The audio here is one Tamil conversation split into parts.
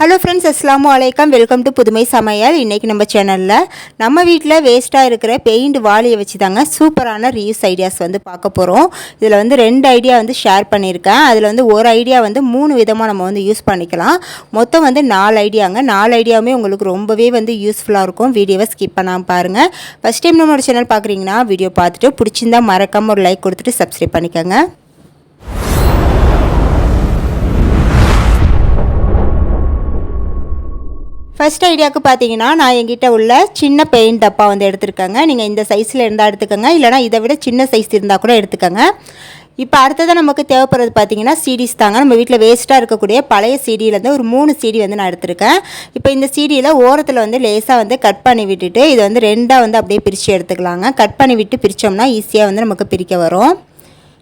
ஹலோ ஃப்ரெண்ட்ஸ் அஸ்லாம் வலைக்கம் வெல்கம் டு புதுமை சமையல் இன்றைக்கி நம்ம சேனலில் நம்ம வீட்டில் வேஸ்ட்டாக இருக்கிற பெயிண்ட் வாளியை வச்சு தாங்க சூப்பரான ரீயூஸ் ஐடியாஸ் வந்து பார்க்க போகிறோம் இதில் வந்து ரெண்டு ஐடியா வந்து ஷேர் பண்ணியிருக்கேன். அதில் வந்து ஒரு ஐடியா வந்து மூணு விதமாக நம்ம வந்து யூஸ் பண்ணிக்கலாம். மொத்தம் வந்து நாலு ஐடியாங்க நாலு ஐடியாவுமே உங்களுக்கு ரொம்பவே வந்து யூஸ்ஃபுல்லாக இருக்கும். வீடியோவை ஸ்கிப் பண்ணாமல் பாருங்கள் ஃபஸ்ட் டைம் நம்மளோட சேனல் பார்க்குறீங்கன்னா வீடியோ பார்த்துட்டு பிடிச்சிருந்தா மறக்காமல் ஒரு லைக் கொடுத்துட்டு சப்ஸ்கிரைப் பண்ணிக்கோங்க. ஃபஸ்ட் ஐடியாவுக்கு பார்த்தீங்கன்னா நான் என்கிட்ட உள்ள சின்ன பெயிண்ட் டப்பா வந்து எடுத்துருக்கேங்க. நீங்கள் இந்த சைஸில் இருந்தால் எடுத்துக்கோங்க. இல்லைனா இதை விட சின்ன சைஸ் இருந்தால் கூட எடுத்துக்கோங்க. இப்போ அடுத்ததாக நமக்கு தேவைப்படுறது பார்த்தீங்கன்னா சீடிஸ் தாங்க. நம்ம வீட்டில் வேஸ்ட்டாக இருக்கக்கூடிய பழைய சீடியிலேருந்து ஒரு மூணு சீடி வந்து நான் எடுத்திருக்கேன். இப்போ இந்த சீடியில் ஓரத்தில் வந்து லேசாக வந்து கட் பண்ணி விட்டுட்டு இதை வந்து ரெண்டாக வந்து அப்படியே பிரித்து எடுத்துக்கலாங்க. கட் பண்ணி விட்டு பிரித்தோம்னா ஈஸியாக வந்து நமக்கு பிரிக்க வரும்.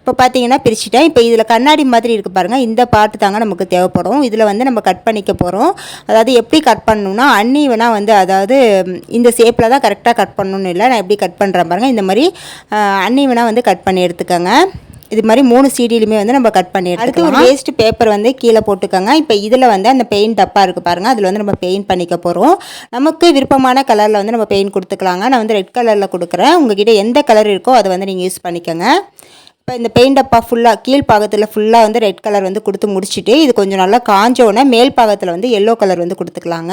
இப்போ பார்த்தீங்கன்னா பிரிச்சுட்டேன். இப்போ இதில் கண்ணாடி மாதிரி இருக்குது பாருங்கள் இந்த பாட்டு தாங்க நமக்கு தேவைப்படும். இதில் வந்து நம்ம கட் பண்ணிக்க போகிறோம் அதாவது எப்படி கட் பண்ணணும்னா அன்னி வேணால் வந்து அதாவது இந்த ஷேப்பில் தான் கரெக்டாக கட் பண்ணணும்னு இல்லை. நான் எப்படி கட் பண்ணுறேன் பாருங்கள் இந்த மாதிரி அன்னி வேணால் வந்து கட் பண்ணி எடுத்துக்கோங்க. இது மாதிரி மூணு சீடியிலுமே வந்து நம்ம கட் பண்ணி அடுத்து ஒரு வேஸ்ட் பேப்பர் வந்து கீழே போட்டுக்கோங்க. இப்போ இதில் வந்து அந்த பெயிண்ட் டப்பா இருக்குது பாருங்கள் அதில் வந்து நம்ம பெயிண்ட் பண்ணிக்க போகிறோம் நமக்கு விருப்பமான கலரில் வந்து நம்ம பெயிண்ட் கொடுத்துக்கலாங்க. நான் வந்து ரெட் கலரில் கொடுக்குறேன். உங்ககிட்ட எந்த கலர் இருக்கோ அதை வந்து நீங்கள் யூஸ் பண்ணிக்கோங்க. இப்போ இந்த பெயிண்ட் டப்பா ஃபுல்லாக கீழ் பாகத்தில் ஃபுல்லாக வந்து ரெட் கலர் வந்து கொடுத்து முடிச்சுட்டு இது கொஞ்சம் நல்லா காஞ்சோடனே மேல் பாகத்தில் வந்து எல்லோ கலர் வந்து கொடுத்துக்கலாங்க.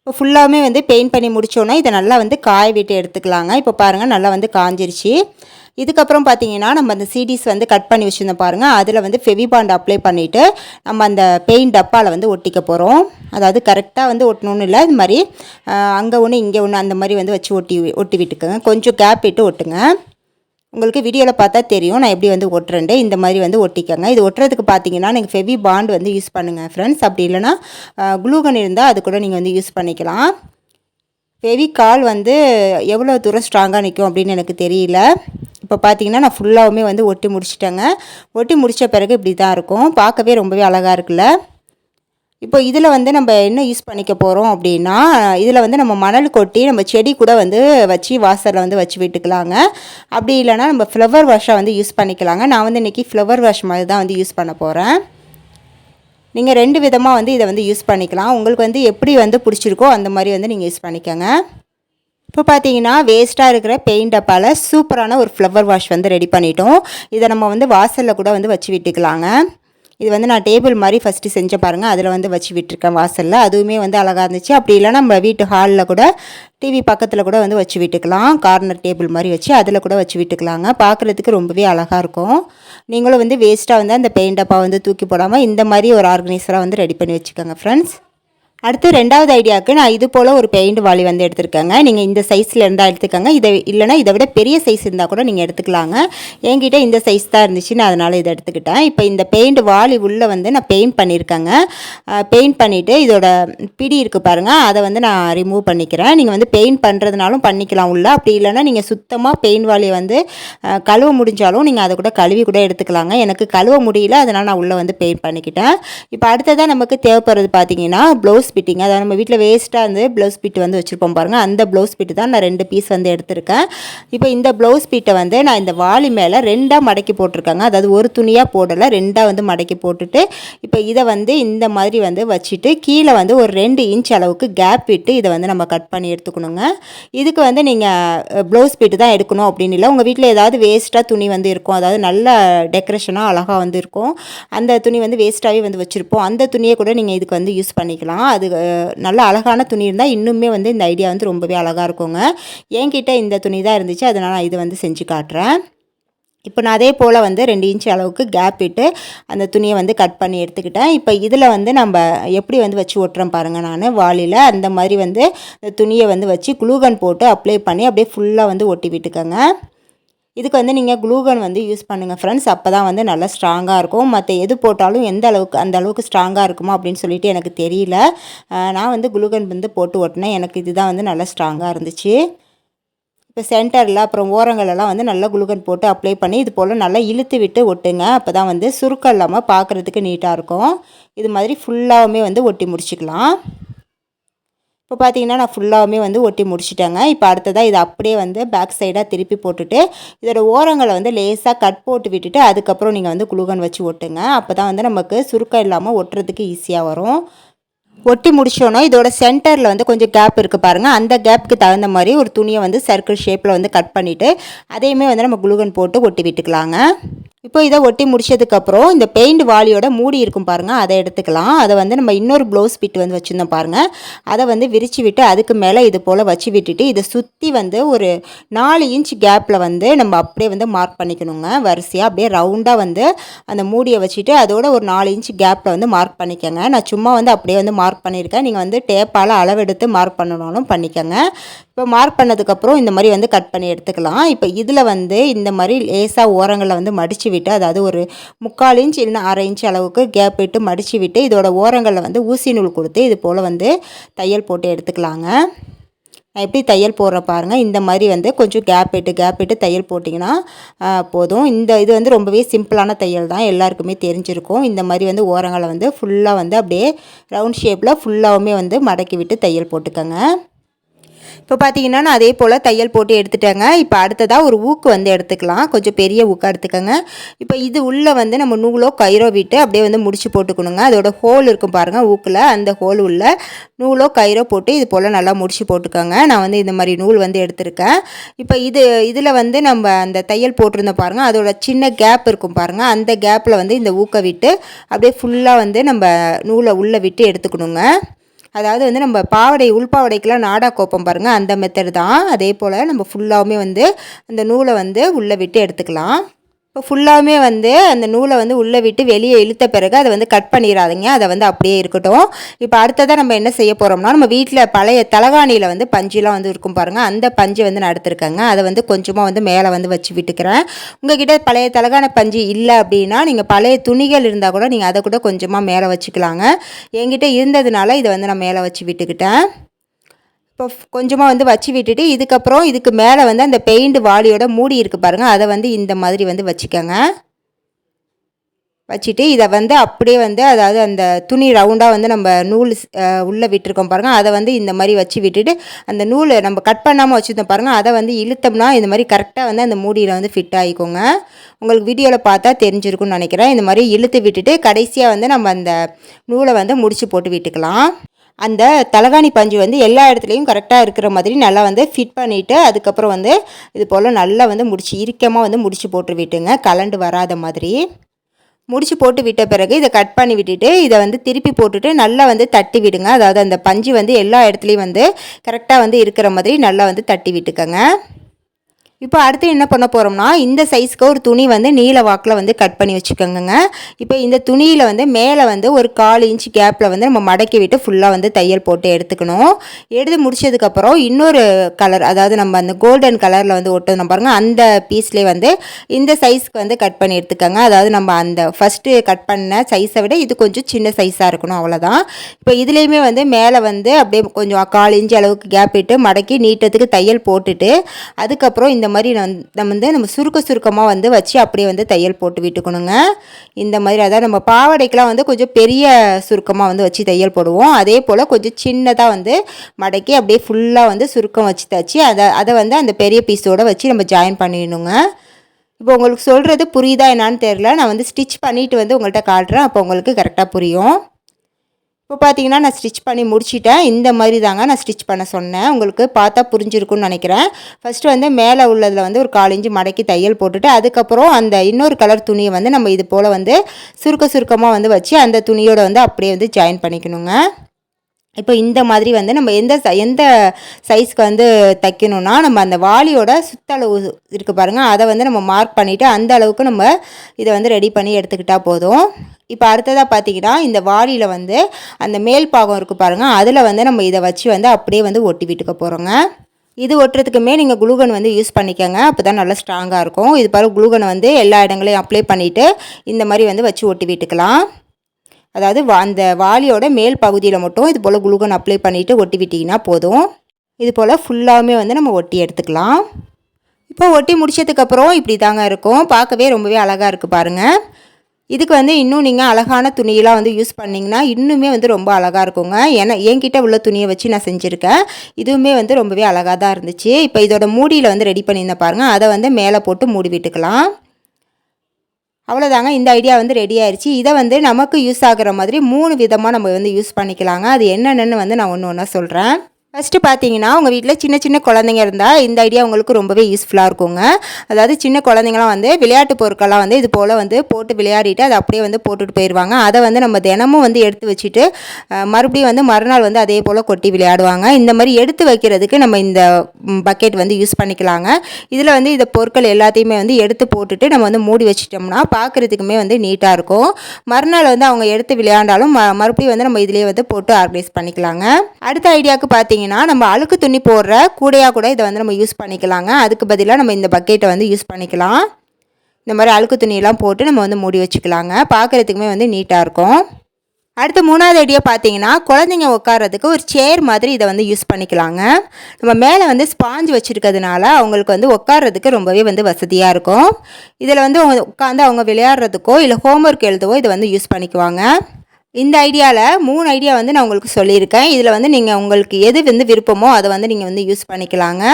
இப்போ ஃபுல்லாகவே வந்து பெயிண்ட் பண்ணி முடித்தோன்னா இதை நல்லா வந்து காய விட்டு எடுத்துக்கலாங்க. இப்போ பாருங்கள் நல்லா வந்து காஞ்சிருச்சு. இதுக்கப்புறம் பார்த்தீங்கன்னா நம்ம அந்த சீடிஸ் வந்து கட் பண்ணி வச்சுருந்தோம் பாருங்கள் அதில் வந்து ஃபெவிபாண்ட் அப்ளை பண்ணிவிட்டு நம்ம அந்த பெயிண்ட் டப்பாவில் வந்து ஒட்டிக்க போகிறோம் அதாவது கரெக்டாக வந்து ஒட்டணும்னு இல்லை இது மாதிரி அங்கே ஒன்று இங்கே ஒன்று அந்த மாதிரி வந்து வச்சு ஒட்டி ஒட்டி விட்டுக்கோங்க. கொஞ்சம் கேப் விட்டு ஒட்டுங்க. உங்களுக்கு வீடியோவில் பார்த்தா தெரியும். நான் எப்படி வந்து ஒட்டுறேன்ட்டு. இந்த மாதிரி வந்து ஒட்டிக்கங்க. இது ஒட்டுறதுக்கு பார்த்தீங்கன்னா நீங்கள் ஃபெவி பாண்ட் வந்து யூஸ் பண்ணுங்கள் ஃப்ரெண்ட்ஸ் அப்படி இல்லைனா குளூகன் இருந்தால் அது கூட நீங்கள் வந்து யூஸ் பண்ணிக்கலாம். ஃபெவி கால் வந்து எவ்வளோ தூரம் ஸ்ட்ராங்காக நிற்கும் அப்படின்னு எனக்கு தெரியல. இப்போ பார்த்தீங்கன்னா நான் ஃபுல்லாகவுமே வந்து ஒட்டி முடிச்சிட்டேங்க. ஒட்டி முடித்த பிறகு இப்படி தான் இருக்கும். பார்க்கவே ரொம்பவே அழகாக இருக்குல்ல. இப்போ இதில் வந்து நம்ம என்ன யூஸ் பண்ணிக்க போகிறோம் அப்படின்னா இதில் வந்து நம்ம மணல் கொட்டி நம்ம செடி கூட வந்து வச்சு வாசலில் வந்து வச்சு விட்டுக்கலாங்க. அப்படி இல்லைனா நம்ம ஃப்ளவர் வாஷாக வந்து யூஸ் பண்ணிக்கலாங்க. நான் வந்து இன்றைக்கி ஃப்ளவர் வாஷ் மாதிரி தான் வந்து யூஸ் பண்ண போகிறேன் நீங்கள் ரெண்டு விதமாக வந்து இதை வந்து யூஸ் பண்ணிக்கலாம். உங்களுக்கு வந்து எப்படி வந்து பிடிச்சிருக்கோ அந்த மாதிரி வந்து நீங்கள் யூஸ் பண்ணிக்கோங்க. இப்போ பார்த்தீங்கன்னா வேஸ்ட்டாக இருக்கிற பெயிண்ட் டப்பாவில் சூப்பரான ஒரு ஃப்ளவர் வாஷ் வந்து ரெடி பண்ணிட்டோம். இதை நம்ம வந்து வாசலில் கூட வந்து வச்சு விட்டுக்கலாங்க. இது வந்து நான் டேபிள் மாதிரி ஃபஸ்ட்டு செஞ்ச பாருங்கள் அதில் வந்து வச்சு விட்டுருக்கேன் வாசலில். அதுவுமே வந்து அழகாக இருந்துச்சு. அப்படி இல்லைனா நம்ம வீட்டு ஹாலில் கூட டிவி பக்கத்தில் கூட வந்து வச்சு விட்டுக்கலாம். கார்னர் டேபிள் மாதிரி வச்சு அதில் கூட வச்சு விட்டுக்கலாங்க. பார்க்குறதுக்கு ரொம்பவே அழகாக இருக்கும். நீங்களும் வந்து வேஸ்ட்டாக வந்து அந்த பெயிண்ட் டப்பா வந்து தூக்கி போடாமல் இந்த மாதிரி ஒரு ஆர்கனைசராக வந்து ரெடி பண்ணி வச்சுக்கோங்க ஃப்ரெண்ட்ஸ் அடுத்து ரெண்டாவது ஐடியாவுக்கு நான் இது போல் ஒரு பெயிண்ட் வாளி வந்து எடுத்துருக்கேங்க. நீங்கள் இந்த சைஸில் இருந்தால் எடுத்துக்கோங்க. இதை இல்லைனா இதை விட பெரிய சைஸ் இருந்தால் கூட நீங்கள் எடுத்துக்கலாங்க. என்கிட்ட இந்த சைஸ் தான் இருந்துச்சு. நான் அதனால் இதை எடுத்துக்கிட்டேன். இப்போ இந்த பெயிண்ட் வாளி உள்ளே வந்து நான் பெயிண்ட் பண்ணியிருக்கேங்க. பெயிண்ட் பண்ணிவிட்டு இதோட பிடி இருக்குது பாருங்கள் அதை வந்து நான் ரிமூவ் பண்ணிக்கிறேன். நீங்கள் வந்து பெயிண்ட் பண்ணுறதுனாலும் பண்ணிக்கலாம் உள்ள. அப்படி இல்லைனா நீங்கள் சுத்தமாக பெயிண்ட் வாளியை வந்து கழுவ முடிஞ்சாலும் நீங்கள் அதை கூட கழுவி கூட எடுத்துக்கலாங்க. எனக்கு கழுவ முடியல. அதனால் நான் உள்ளே வந்து பெயிண்ட் பண்ணிக்கிட்டேன். இப்போ அடுத்ததாக நமக்கு தேவைப்படுறது பார்த்தீங்கன்னா ப்ளவுஸ் ப்ளவுஸ் பிட்டிங் அதாவது நம்ம வீட்டில் வேஸ்ட்டாக இருந்து ப்ளவுஸ் பிட்டு வந்து வச்சுருப்போம் பாருங்கள் அந்த ப்ளவுஸ் பிட்டு தான் நான் ரெண்டு பீஸ் வந்து எடுத்திருக்கேன். இப்போ இந்த ப்ளவுஸ் பிட்டை வந்து நான் இந்த வாலி மேலே ரெண்டாக மடக்கி போட்டிருக்கேங்க. அதாவது ஒரு துணியாக போடலை ரெண்டாக வந்து மடக்கி போட்டுட்டு இப்போ இதை வந்து இந்த மாதிரி வந்து வச்சுட்டு கீழே வந்து ஒரு ரெண்டு இன்ச் அளவுக்கு கேப் விட்டு இதை வந்து நம்ம கட் பண்ணி எடுத்துக்கணுங்க. இதுக்கு வந்து நீங்கள் ப்ளவுஸ் பிட்டு தான் எடுக்கணும் அப்படின்னு இல்லை. உங்கள் வீட்டில் ஏதாவது வேஸ்ட்டாக துணி வந்து இருக்கும். அதாவது நல்ல டெக்கரேஷனாக அழகாக வந்து இருக்கும். அந்த துணி வந்து வேஸ்ட்டாகவே வந்து வச்சுருப்போம். அந்த துணியை கூட நீங்கள் இதுக்கு வந்து யூஸ் பண்ணிக்கலாம். அது நல்ல அழகான துணி இருந்தால் இன்னுமே வந்து இந்த ஐடியா வந்து ரொம்பவே அழகாக இருக்குங்க. என்கிட்ட இந்த துணி தான் இருந்துச்சு. அதனால் நான் இது வந்து செஞ்சு காட்டுறேன். இப்போ நான் அதே போல் வந்து ரெண்டு இன்ச் அளவுக்கு கேப் விட்டு அந்த துணியை வந்து கட் பண்ணி எடுத்துக்கிட்டேன். இப்போ இதில் வந்து நம்ம எப்படி வந்து வச்சு ஒட்டுறோம் பாருங்கள் நான். வாளியில் அந்த மாதிரி வந்து துணியை வந்து வச்சு குளூகன் போட்டு அப்ளை பண்ணி அப்படியே ஃபுல்லாக வந்து ஒட்டி விட்டுக்கோங்க. இதுக்கு வந்து நீங்கள் குளூகன் வந்து யூஸ் பண்ணுங்கள் ஃப்ரெண்ட்ஸ் அப்போ தான் வந்து நல்லா ஸ்ட்ராங்காக இருக்கும். மற்ற எது போட்டாலும் எந்த அளவுக்கு அந்த அளவுக்கு ஸ்ட்ராங்காக இருக்குமா அப்படின்னு சொல்லிட்டு எனக்கு தெரியல. நான் வந்து குளூகன் வந்து போட்டு ஓட்டினேன். எனக்கு இதுதான் வந்து நல்லா ஸ்ட்ராங்காக இருந்துச்சு. இப்போ சென்டரில் அப்புறம் ஓரங்களெல்லாம் வந்து நல்லா குளுகன் போட்டு அப்ளை பண்ணி இது போல் நல்லா இழுத்து விட்டு ஒட்டுங்க. அப்போ தான் வந்து சுருக்கம் இல்லாமல் பார்க்குறதுக்கு நீட்டாக இருக்கும். இது மாதிரி ஃபுல்லாகவுமே வந்து ஒட்டி முடிச்சுக்கலாம். இப்போ பார்த்தீங்கன்னா நான் ஃபுல்லாகவுமே வந்து ஒட்டி முடிச்சிட்டேங்க. இப்போ அடுத்ததாக இதை அப்படியே வந்து பேக் சைடாக திருப்பி போட்டுட்டு இதோட ஓரங்களை வந்து லேசாக கட் போட்டு விட்டுட்டு அதுக்கப்புறம் நீங்கள் வந்து குளுகன் வச்சு ஒட்டுங்க. அப்போ தான் வந்து நமக்கு சுருக்கம் இல்லாமல் ஒட்டுறதுக்கு ஈஸியாக வரும். ஒட்டி முடிச்சோன்னா இதோட சென்டரில் வந்து கொஞ்சம் கேப் இருக்குது பாருங்கள் அந்த கேப்புக்கு தகுந்த மாதிரி ஒரு துணியை வந்து சர்க்கிள் ஷேப்பில் வந்து கட் பண்ணிவிட்டு அதையுமே வந்து நம்ம குளுகன் போட்டு ஒட்டி விட்டுக்கலாங்க. இப்போ இதை ஒட்டி முடிச்சதுக்கப்புறம் இந்த பெயிண்ட் வாலியோட மூடி இருக்கும் பாருங்கள் அதை எடுத்துக்கலாம். அதை வந்து நம்ம இன்னொரு ப்ளவுஸ் பிட் வந்து வச்சுருந்தோம் பாருங்கள் அதை வந்து விரித்து விட்டு அதுக்கு மேலே இது போல் வச்சு விட்டுட்டு இதை சுற்றி வந்து ஒரு நாலு இன்ச் கேப்பில் வந்து நம்ம அப்படியே வந்து மார்க் பண்ணிக்கணுங்க. வரிசையாக அப்படியே ரவுண்டாக வந்து அந்த மூடியை வச்சுட்டு அதோட ஒரு நாலு இன்ச் கேப்பில் வந்து மார்க் பண்ணிக்கோங்க. நான் சும்மா வந்து அப்படியே வந்து மார்க் மார்க் பண்ணியிருக்கேன். நீங்கள் வந்து டேப்பால் அளவெடுத்து மார்க் பண்ணணும்னாலும் பண்ணிக்கோங்க. இப்போ மார்க் பண்ணதுக்கப்புறம் இந்த மாதிரி வந்து கட் பண்ணி எடுத்துக்கலாம். இப்போ இதில் வந்து இந்த மாதிரி லேசாக ஓரங்களில் வந்து மடித்து விட்டு அதாவது ஒரு முக்கால் இன்ச் இல்லைன்னா அரை இன்ச் அளவுக்கு கேப் விட்டு மடித்து விட்டு இதோட ஓரங்களில் வந்து ஊசி நூல் கொடுத்து இது போல் வந்து தையல் போட்டு எடுத்துக்கலாங்க. நான் எப்படி தையல் போடுற பாருங்கள் இந்த மாதிரி வந்து கொஞ்சம் கேப் விட்டு கேப் விட்டு தையல் போட்டிங்கன்னா போதும். இந்த இது வந்து ரொம்பவே சிம்பிளான தையல் தான். எல்லாருக்குமே தெரிஞ்சிருக்கும். இந்த மாதிரி வந்து ஓரங்களை வந்து ஃபுல்லாக வந்து அப்படியே ரவுண்ட் ஷேப்பில் ஃபுல்லாகவுமே வந்து மடக்கி விட்டு தையல் போட்டுக்கோங்க. இப்போ பார்த்தீங்கன்னா நான் அதே போல் தையல் போட்டு எடுத்துட்டேங்க. இப்போ அடுத்ததாக ஒரு ஊக்கு வந்து எடுத்துக்கலாம். கொஞ்சம் பெரிய ஊக்காக எடுத்துக்கோங்க. இப்போ இது உள்ளே வந்து நம்ம நூலோ கயிறோ விட்டு அப்படியே வந்து முடிச்சு போட்டுக்கணுங்க. அதோட ஹோல் இருக்கும் பாருங்கள் ஊக்கில். அந்த ஹோல் உள்ள நூலோ கயிறோ போட்டு இது போல் நல்லா முடிச்சு போட்டுக்கோங்க. நான் வந்து இந்த மாதிரி நூல் வந்து எடுத்திருக்கேன். இப்போ இது இதில் வந்து நம்ம அந்த தையல் போட்டிருந்தோம் பாருங்கள் அதோட சின்ன கேப் இருக்கும் பாருங்கள் அந்த கேப்பில் வந்து இந்த ஊக்க விட்டு அப்படியே ஃபுல்லாக வந்து நம்ம நூலை உள்ளே விட்டு எடுத்துக்கணுங்க. அதாவது வந்து நம்ம பாவடை உள்பாவடைக்கெலாம் நாடா கோப்பம் பாருங்கள் அந்த மெத்தடு தான். அதே போல் நம்ம ஃபுல்லாகவுமே வந்து அந்த நூலை வந்து உள்ளே விட்டு எடுத்துக்கலாம். இப்போ ஃபுல்லாகவுமே வந்து அந்த நூலை வந்து உள்ளே விட்டு வெளியே இழுத்த பிறகு அதை வந்து கட் பண்ணிடாதீங்க அதை வந்து அப்படியே இருக்கட்டும். இப்போ அடுத்ததாக நம்ம என்ன செய்ய போகிறோம்னா நம்ம வீட்டில் பழைய தலகாணியில் வந்து பஞ்சுலாம் வந்து இருக்கும் பாருங்கள் அந்த பஞ்சு வந்து நான் எடுத்துருக்கேங்க. அதை வந்து கொஞ்சமாக வந்து மேலே வந்து வச்சு விட்டுக்கிறேன். உங்ககிட்ட பழைய தலகாண பஞ்சு இல்லை அப்படின்னா நீங்கள் பழைய துணிகள் இருந்தால் கூட நீங்கள் அதை கூட கொஞ்சமாக மேலே வச்சுக்கலாங்க. என்கிட்ட இருந்ததுனால இதை வந்து நான் மேலே வச்சு விட்டுக்கிட்டேன். இப்போ கொஞ்சமாக வந்து வச்சு விட்டுட்டு இதுக்கப்புறம் இதுக்கு மேலே வந்து அந்த பெயிண்ட் வாளியோட மூடி இருக்குது பாருங்கள் அதை வந்து இந்த மாதிரி வந்து வச்சுக்கோங்க. வச்சுட்டு இதை வந்து அப்படியே வந்து அதாவது அந்த துணி ரவுண்டாக வந்து நம்ம நூல் உள்ளே விட்டுருக்கோம் பாருங்கள் அதை வந்து இந்த மாதிரி வச்சு விட்டுட்டு அந்த நூலை நம்ம கட் பண்ணாமல் வச்சுருந்தோம் பாருங்கள் அதை வந்து இழுத்தோம்னா இந்த மாதிரி கரெக்டாக வந்து அந்த மூடியில் வந்து ஃபிட் ஆகிக்கோங்க உங்களுக்கு வீடியோவில் பார்த்தா தெரிஞ்சிருக்கும்னு நினைக்கிறேன். இந்த மாதிரி இழுத்து விட்டுட்டு கடைசியாக வந்து நம்ம அந்த நூலை வந்து முடிச்சு போட்டு விட்டுக்கலாம். அந்த தலகாணி பஞ்சு வந்து எல்லா இடத்துலையும் கரெக்டாக இருக்கிற மாதிரி நல்லா வந்து ஃபிட் பண்ணிவிட்டு அதுக்கப்புறம் வந்து இது போல் நல்லா வந்து முடிச்சு இறுக்கமாக வந்து முடிச்சு போட்டு விட்டுங்க. கலண்டு வராத மாதிரி. முடிச்சு போட்டு விட்ட பிறகு இதை கட் பண்ணி விட்டுட்டு இதை வந்து திருப்பி போட்டுட்டு நல்லா வந்து தட்டி விடுங்க. அதாவது அந்த பஞ்சு வந்து எல்லா இடத்துலையும் வந்து கரெக்டாக வந்து இருக்கிற மாதிரி நல்லா வந்து தட்டி விட்டுக்கோங்க. இப்போ அடுத்து என்ன பண்ண போகிறோம்னா இந்த சைஸ்க்கு ஒரு துணி வந்து நீல வாக்கில் வந்து கட் பண்ணி வச்சுக்கோங்க இப்போ இந்த துணியில் வந்து மேலே வந்து ஒரு கால் இன்ச் கேப்பில் வந்து நம்ம மடக்கி விட்டு ஃபுல்லாக வந்து தையல் போட்டு எடுத்துக்கணும். எடுத்து முடிச்சதுக்கப்புறம் இன்னொரு கலர் அதாவது நம்ம அந்த கோல்டன் கலரில் வந்து ஒட்டணும் பாருங்கள் அந்த பீஸ்லேயே வந்து இந்த சைஸ்க்கு வந்து கட் பண்ணி எடுத்துக்கோங்க. அதாவது நம்ம அந்த ஃபஸ்ட்டு கட் பண்ண சைஸை விட இது கொஞ்சம் சின்ன சைஸாக இருக்கணும் அவ்வளோதான் இப்போ இதுலேயுமே வந்து மேலே வந்து அப்படியே கொஞ்சம் கால் இன்ச் அளவுக்கு கேப் விட்டு மடக்கி நீட்டத்துக்கு தையல் போட்டுட்டு அதுக்கப்புறம் இந்த மாதிரி நம்ம வந்து நம்ம சுருக்க சுருக்கமாக வந்து வச்சு அப்படியே வந்து தையல் போட்டு விட்டுக்கணுங்க. இந்த மாதிரி அதாவது நம்ம பாவடைக்கெலாம் வந்து கொஞ்சம் பெரிய சுருக்கமாக வந்து வச்சு தையல் போடுவோம். அதே போல் கொஞ்சம் சின்னதாக வந்து மடக்கி அப்படியே ஃபுல்லாக வந்து சுருக்கம் வச்சு தச்சு அதை அதை வந்து அந்த பெரிய பீஸோடு வச்சு நம்ம ஜாயின் பண்ணிடணுங்க. இப்போ உங்களுக்கு சொல்கிறது புரியுதா என்னான்னு தெரில நான் வந்து ஸ்டிச் பண்ணிவிட்டு வந்து உங்கள்கிட்ட காட்டுறேன். அப்போ உங்களுக்கு கரெக்டாக புரியும். இப்போ பார்த்தீங்கன்னா நான் ஸ்டிச் பண்ணி முடிச்சிட்டேன். இந்த மாதிரி தாங்க நான் ஸ்டிச் பண்ண சொன்னேன். உங்களுக்கு பார்த்தா புரிஞ்சிருக்கும்னு நினைக்கிறேன். ஃபஸ்ட்டு வந்து மேலே உள்ளதில் வந்து ஒரு காலஞ்சு மடக்கி தையல் போட்டுட்டு அதுக்கப்புறம் அந்த இன்னொரு கலர் துணியை வந்து நம்ம இது போல் வந்து சுருக்க சுருக்கமாக வந்து வச்சு அந்த துணியோடு வந்து அப்படியே வந்து ஜாயின் பண்ணிக்கணுங்க. இப்போ இந்த மாதிரி வந்து நம்ம எந்த எந்த சைஸ்க்கு வந்து தைக்கணும்னா நம்ம அந்த வாளியோட சுத்தளவு இருக்குது பாருங்கள் அதை வந்து நம்ம மார்க் பண்ணிவிட்டு அந்த அளவுக்கு நம்ம இதை வந்து ரெடி பண்ணி எடுத்துக்கிட்டால் போதும். இப்போ அடுத்ததாக பார்த்தீங்கன்னா இந்த வாளியில் வந்து அந்த மேல் பாகம் இருக்குது பாருங்கள் அதில் வந்து நம்ம இதை வச்சு வந்து அப்படியே வந்து ஒட்டி விட்டுக்க போகிறோங்க இது ஒட்டுறதுக்குமே நீங்கள் குளுகன் வந்து யூஸ் பண்ணிக்கோங்க. அப்போ தான் நல்லா ஸ்ட்ராங்காக இருக்கும். இது பாருங்கள் குளுகனை வந்து எல்லா இடங்களையும் அப்ளை பண்ணிவிட்டு இந்த மாதிரி வந்து வச்சு ஒட்டி விட்டுக்கலாம். அதாவது அந்த வாளியோட மேல் பகுதியில் மட்டும் இது போல் குளுகன் அப்ளை பண்ணிவிட்டு ஒட்டி விட்டிங்கன்னா போதும். இது போல் ஃபுல்லாகவுமே வந்து நம்ம ஒட்டி எடுத்துக்கலாம். இப்போ ஒட்டி முடிச்சதுக்கப்புறம் இப்படி தாங்க இருக்கும். பார்க்கவே ரொம்பவே அழகாக இருக்குது பாருங்கள் இதுக்கு வந்து இன்னும் நீங்கள் அழகான துணியெல்லாம் வந்து யூஸ் பண்ணிங்கன்னா இன்னுமே வந்து ரொம்ப அழகாக இருக்குங்க. ஏன்னா என்கிட்ட உள்ள துணியை வச்சு நான் செஞ்சுருக்கேன். இதுவுமே வந்து ரொம்பவே அழகாக தான் இருந்துச்சு. இப்போ இதோட மூடியில் வந்து ரெடி பண்ணியிருந்தேன் பாருங்கள் அதை வந்து மேலே போட்டு மூடி விட்டுக்கலாம். அவ்வளோதாங்க இந்த ஐடியா வந்து ரெடி ஆயிடுச்சு இதை வந்து நமக்கு யூஸ் ஆகுற மாதிரி மூணு விதமாக நம்ம வந்து யூஸ் பண்ணிக்கலாங்க. அது என்னென்னு வந்து நான் ஒன்று ஒன்றா சொல்கிறேன் ஃபஸ்ட்டு பார்த்தீங்கன்னா உங்கள் வீட்டில் சின்ன சின்ன குழந்தைங்க இருந்தால் இந்த ஐடியா உங்களுக்கு ரொம்பவே யூஸ்ஃபுல்லாக இருக்குங்க. அதாவது சின்ன குழந்தைங்களாம் வந்து விளையாட்டு பொருட்கள்லாம் வந்து இது போல் வந்து போட்டு விளையாடிட்டு அதை அப்படியே வந்து போட்டுட்டு போயிடுவாங்க அதை வந்து நம்ம தினமும் வந்து எடுத்து வச்சுட்டு மறுபடியும் வந்து மறுநாள் வந்து அதே போல் கொட்டி விளையாடுவாங்க. இந்த மாதிரி எடுத்து வைக்கிறதுக்கு நம்ம இந்த பக்கெட் வந்து யூஸ் பண்ணிக்கலாங்க. இதில் வந்து இந்த பொருட்கள் எல்லாத்தையுமே வந்து எடுத்து போட்டுட்டு நம்ம வந்து மூடி வச்சிட்டோம்னா பார்க்குறதுக்குமே வந்து நீட்டாக இருக்கும். மறுநாள் வந்து அவங்க எடுத்து விளையாண்டாலும் ம மறுபடியும் வந்து நம்ம இதிலே வந்து போட்டு ஆர்கனைஸ் பண்ணிக்கலாங்க. அடுத்த ஐடியாவுக்கு பார்த்தீங்கன்னா நம்ம அழுக்கு துணி போடுற கூடையாக கூட இதை வந்து நம்ம யூஸ் பண்ணிக்கலாங்க. அதுக்கு பதிலாக நம்ம இந்த பக்கெட்டை வந்து யூஸ் பண்ணிக்கலாம். இந்த மாதிரி அழுக்கு துணியெல்லாம் போட்டு நம்ம வந்து மூடி வச்சுக்கலாங்க. பார்க்குறதுக்குமே வந்து நீட்டாக இருக்கும். அடுத்து மூணாவது ஐடியா பார்த்தீங்கன்னா குழந்தைங்க உட்கார்றதுக்கு ஒரு சேர் மாதிரி இதை வந்து யூஸ் பண்ணிக்கலாங்க. நம்ம மேலே வந்து ஸ்பாஞ்ச் வச்சுருக்கிறதுனால அவங்களுக்கு வந்து உட்கார்றதுக்கு ரொம்பவே வந்து வசதியாக இருக்கும். இதில் வந்து அவங்க உட்காந்து அவங்க விளையாடுறதுக்கோ இல்லை ஹோம்ஒர்க் எழுதவோ இதை வந்து யூஸ் பண்ணிக்குவாங்க. இந்த ஐடியாவில் மூணு ஐடியா வந்து நான் உங்களுக்கு சொல்லியிருக்கேன். இதில் வந்து நீங்கள் உங்களுக்கு எது வந்து விருப்பமோ அதை வந்து நீங்கள் வந்து யூஸ் பண்ணிக்கலாங்க.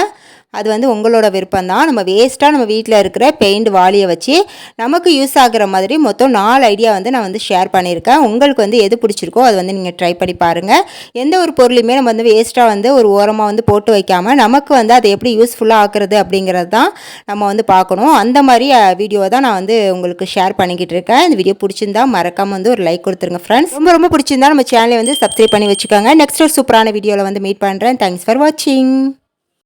அது வந்து உங்களோட விருப்பம் தான் நம்ம வேஸ்ட்டாக நம்ம வீட்டில் இருக்கிற பெயிண்ட் வாளியை வச்சு நமக்கு யூஸ் ஆகுற மாதிரி மொத்தம் நாலு ஐடியா வந்து நான் வந்து ஷேர் பண்ணியிருக்கேன். உங்களுக்கு வந்து எது பிடிச்சிருக்கோ அது வந்து நீங்கள் ட்ரை பண்ணி பாருங்கள் எந்த ஒரு பொருளையுமே நம்ம வந்து வேஸ்ட்டாக வந்து ஒரு ஓரமாக வந்து போட்டு வைக்காமல் நமக்கு வந்து அதை எப்படி யூஸ்ஃபுல்லாக ஆக்குறது அப்படிங்கிறது தான் நம்ம வந்து பார்க்கணும். அந்த மாதிரி வீடியோவை தான் நான் வந்து உங்களுக்கு ஷேர் பண்ணிக்கிட்டு இருக்கேன். இந்த வீடியோ பிடிச்சிருந்தா மறக்காமல் வந்து ஒரு லைக் கொடுத்துருங்க ஃப்ரெண்ட்ஸ் ரொம்ப ரொம்ப பிடிச்சிருந்தா நம்ம சேனலை வந்து சப்ஸ்கிரைப் பண்ணி வச்சுக்கோங்க. நெக்ஸ்ட் ஒரு சூப்பரான வீடியோவில் வந்து மீட் பண்ணுறேன் தேங்க்ஸ் ஃபார் வாட்சிங்